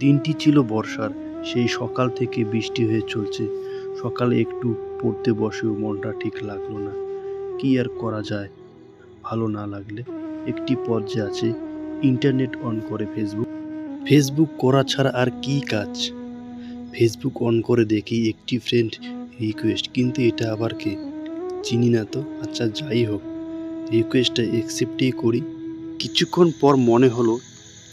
দিনটি ছিল বর্ষার, সেই সকাল থেকে বৃষ্টি হয়ে চলছে। সকালে একটু পড়তে বসেও মনটা ঠিক লাগল না। কি আর করা যায়? ভালো না লাগলে একটি পর্যায়ে আছে, ইন্টারনেট অন করে ফেসবুক। ফেসবুক করা ছাড়া আর কি কাজ? ফেসবুক অন করে দেখি একটি ফ্রেন্ড রিকোয়েস্ট, কিন্তু এটা আবার কে? চিনি না তো? আচ্ছা যাই হোক। রিকোয়েস্টটা অ্যাকসেপ্টই করি। কিছুক্ষণ পর মনে হলো,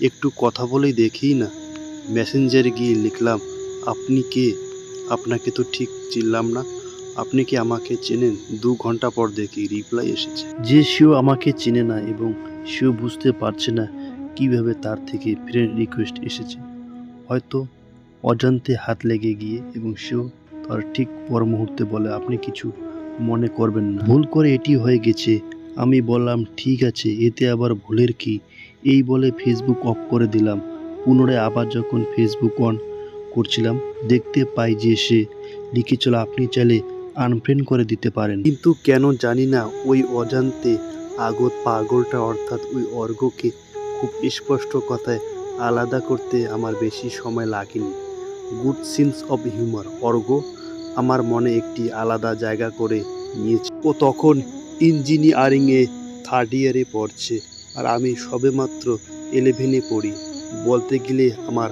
একটু কথা বলেই দেখি না। মেসেঞ্জারে গিয়ে লিখলাম, আপনি কে? আপনাকে তো ঠিক চিনলাম না। আপনি কি আমাকে চেনেন? দু ঘণ্টা পর দেখি রিপ্লাই এসেছে। যে সেও আমাকে চেনে না এবং সেও বুঝতে পারছে না কীভাবে তার থেকে ফ্রেন্ড রিকোয়েস্ট এসেছে। হয়তো অজান্তে হাত লেগে গিয়ে এবং সেও তার ঠিক পর মুহূর্তে বলে, আপনি কিছু মনে করবেন না। ভুল করে এটি হয়ে গেছে। আমি বললাম, ঠিক আছে, এতে আবার ভুলের কি? এই বলে ফেসবুক অফ করে দিলাম। পুনরায় আবার যখন ফেসবুক অন করছিলাম, দেখতে পাই যে সে লিখে লিখেছিল আপনি চাইলে আনফ্রেন্ড করে দিতে পারেন। কিন্তু কেন জানি না, ওই অজান্তে আগত পাগলটা অর্থাৎ ওই অর্ঘকে খুব স্পষ্ট কথায় আলাদা করতে আমার বেশি সময় লাগেনি। গুড সিন্স অফ হিউমার অর্ঘ আমার মনে একটি আলাদা জায়গা করে নিয়েছে। ও তখন ইঞ্জিনিয়ারিংয়ে থার্ড ইয়ারে পড়ছে, আর আমি সবেমাত্র ইলেভেনে পড়ি। বলতে গেলে আমার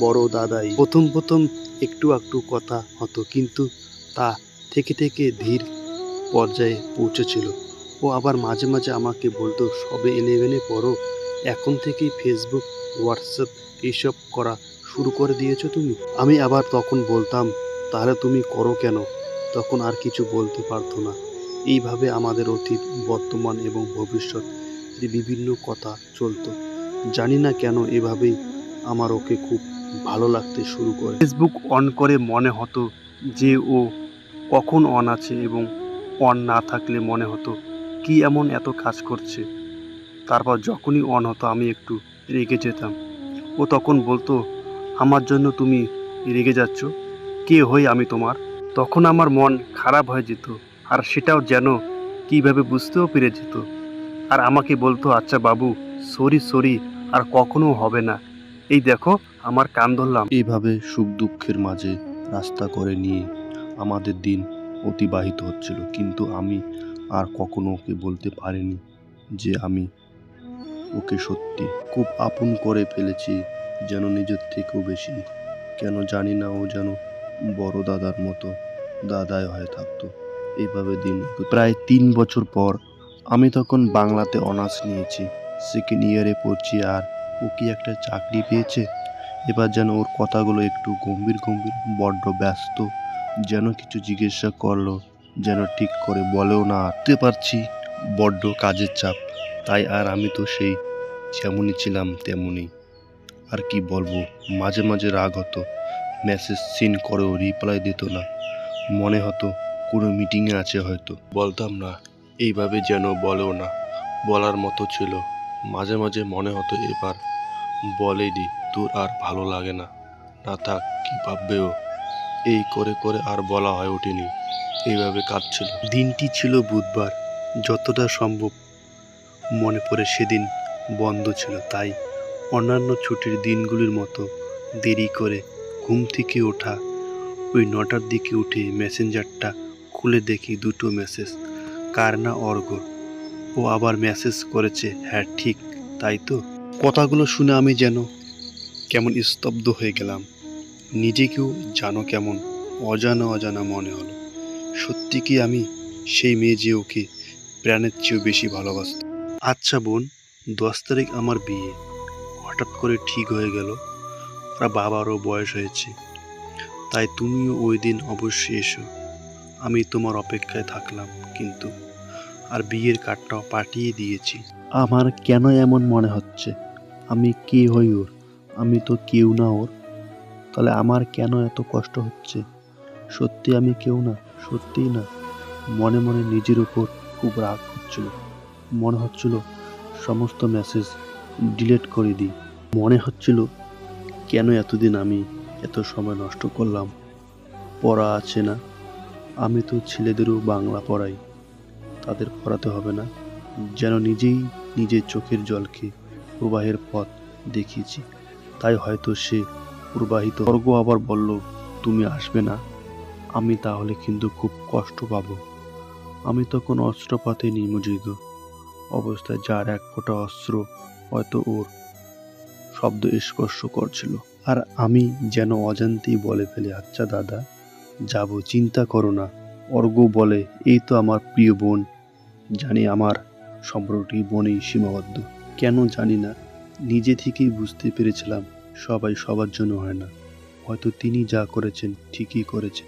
বড় দাদাই প্রথম প্রথম একটু একটু কথা হতো, কিন্তু তা থেকে থেকে ধীর পর্যায়ে পৌঁছেছিল। ও আবার মাঝে মাঝে আমাকে বলতো, সবে ইলেভেনে পড়ো, এখন থেকেই ফেসবুক হোয়াটসঅ্যাপ এইসব করা শুরু করে দিয়েছ তুমি? আমি আবার তখন বলতাম, তাহলে তুমি করো কেন? তখন আর কিছু বলতে পারতো না। এইভাবে আমাদের অতীত, বর্তমান এবং ভবিষ্যৎ বিভিন্ন কথা চলতো। জানি না কেন এভাবেই আমার ওকে খুব ভালো লাগতে শুরু করে। ফেসবুক অন করে মনে হতো যে ও কখন অন আছে এবং অন না থাকলে মনে হতো কি এমন এত কাজ করছে। তারপর যখনই অন হতো আমি একটু রেগে যেতাম। ও তখন বলতো, আমার জন্য তুমি রেগে যাচ্ছ? কে হই আমি তোমার? তখন আমার মন খারাপ হয়ে যেত আর সেটাও যেন কীভাবে বুঝতেও পেরে যেত। আর আমাকে বলতো আচ্ছা বাবু সরি সরি আর কখনো হবে না। এই দেখো, আমার কান ধরলাম। এইভাবে সুখ দুঃখের মাঝে রাস্তা করে নিয়ে আমাদের দিন অতিবাহিত হচ্ছিল। কিন্তু আমি আর কখনো ওকে বলতে পারিনি যে আমি ওকে সত্যি খুব আপন করে ফেলেছি, যেন নিজের থেকেও বেশি। কেন জানি না ও যেন বড় দাদার মতো দাদাই হয়ে থাকতো। এইভাবে দিন প্রায় তিন বছর পর আমি তখন বাংলাতে অনার্স নিয়েছি। সেকেন্ড ইয়ারে পড়ছি আর ও কি একটা চাকরি পেয়েছে? এবার যেন ওর কথাগুলো একটু গম্ভীর গম্ভীর, বড্ড ব্যস্ত, যেন কিছু জিজ্ঞাসা করল, যেন ঠিক করে বলেও না আঁকতে পারছি। বড্ড কাজের চাপ, তাই আর আমি তো সেই যেমনই ছিলাম তেমনই। আর কি বলব, মাঝে মাঝে রাগ হতো, মেসেজ সিন করেও রিপ্লাই দিত না। মনে হতো কোনো মিটিংয়ে আছে হয়তো। বলতাম না, এইভাবে যেন বলেও না, বলার মতো ছিল। মাঝে মাঝে মনে হতো এবার বলেই দি তোর আর ভালো লাগে না। না থাক, কি ভাববেও এই করে করে আর বলা হয়ে ওঠেনি। এইভাবে কাটছিল দিনটি ছিল বুধবার, যতটা সম্ভব মনে পড়ে সেদিন বন্ধ ছিল। তাই অন্যান্য ছুটির দিনগুলির মতো দেরি করে ঘুম থেকে ওঠা, ওই নটার দিকে উঠে মেসেঞ্জারটা খুলে দেখি দুটো মেসেজ, কার না অর্ঘ ও আবার মেসেজ করেছে হ্যাঁ ঠিক, তাই তো? কথাগুলো শুনে আমি যেন কেমন স্তব্ধ হয়ে গেলাম। নিজেকেও জানো কেমন? অজানা অজানা মনে হলো। সত্যি কি আমি সেই মেয়ে যে ওকে প্রাণের চেয়েও বেশি ভালোবাসত? আচ্ছা বোন, দশ তারিখ আমার বিয়ে। হঠাৎ করে ঠিক হয়ে গেল। ওরা বাবারও বয়স হয়েছে। তাই তুমিও ওই দিন অবশ্যই এসো। আমি তোমার অপেক্ষায় থাকলাম, কিন্তু আর বিয়ের কার্ডটাও পাঠিয়ে দিয়েছি। আমার কেন এমন মনে হচ্ছে? আমি কে হই ওর? আমি তো কেউ না ওর। তাহলে আমার কেন এত কষ্ট হচ্ছে? সত্যি আমি কেউ না, সত্যিই না। মনে মনে নিজের উপর খুব রাগ হচ্ছিল। মনে হচ্ছিল সমস্ত মেসেজ ডিলিট করে দিই। মনে হচ্ছিল কেন এতদিন আমি এত সময় নষ্ট করলাম? পড়া আছে না? আমি তো ছেলেদেরও বাংলা পড়াই। তাদের পড়াতে হবে না, যেন নিজেই নিজের চোখের জলকে প্রবাহের পথ দেখিয়েছি। তাই হয়তো সে প্রবাহিত অর্ঘ আবার বলল, তুমি আসবে না। আমি তাহলে কিন্তু খুব কষ্ট পাবো। আমি তখন অস্ত্রপাতে নিমজ্জিত। অবস্থায় যার এক ফোঁটা অস্ত্র হয়তো ওর শব্দ স্পর্শ করছিল। আর আমি যেন অজান্তেই বলে ফেলে আচ্ছা দাদা, যাব, চিন্তা করো না। অর্গ বলে, এই তো আমার প্রিয় বোন জানি আমার সম্পর্কটি বনেই সীমাবদ্ধ। কেন জানি না, নিজে থেকেই বুঝতে পেরেছিলাম সবাই সবার জন্য হয় না। হয়তো তিনি যা করেছেন ঠিকই করেছেন।